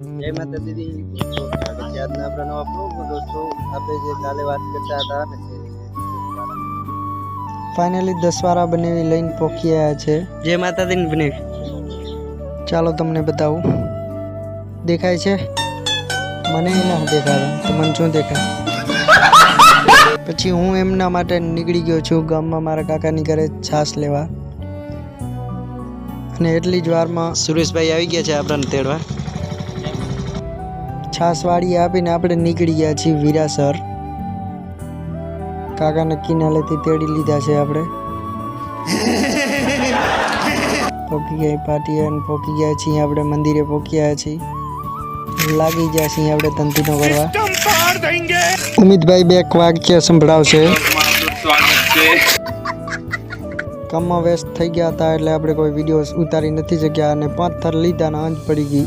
જય માતા દીદી સ્વાગત છે આજના આપણા નવા દોસ્તો આપણે જે કાલે વાત કરતા હતા ને ફાઇનલી દસવારા બનેવી લઈને પોકી આવ્યા છે. જય માતા દીને બને ચાલો તમને બતાવું. દેખાય છે? મને ના દેખાય તો મને શું દેખાય? પછી હું એમના માટે નીકળી ગયો છું. ગામમાં મારા કાકાની ઘરે છાશ લેવા. અને એટલી જ વારમાં સુરેશભાઈ આવી ગયા છે આપણને તેડવા. છાશ વાળી આપીને આપણે નીકળી ગયા છીએ વીરાસર. કાકાના કિનાલેથી તેડી લીધા છે આપણે. પોકી ગઈ પાટીએ અને પોકી ગયા છીએ આપણે મંદિરે પોક્યા છીએ. લાગી ગયા છીએ આપણે તંતીનો કરવા ઉમિતભાઈ બે વાક્ય સંભળાવશે. કામમાં વ્યસ્ત થઈ ગયા હતા એટલે આપણે કોઈ વીડિયો ઉતારી નથી શક્યા અને પાંચ થર લીધા ને અંજ પડી ગઈ.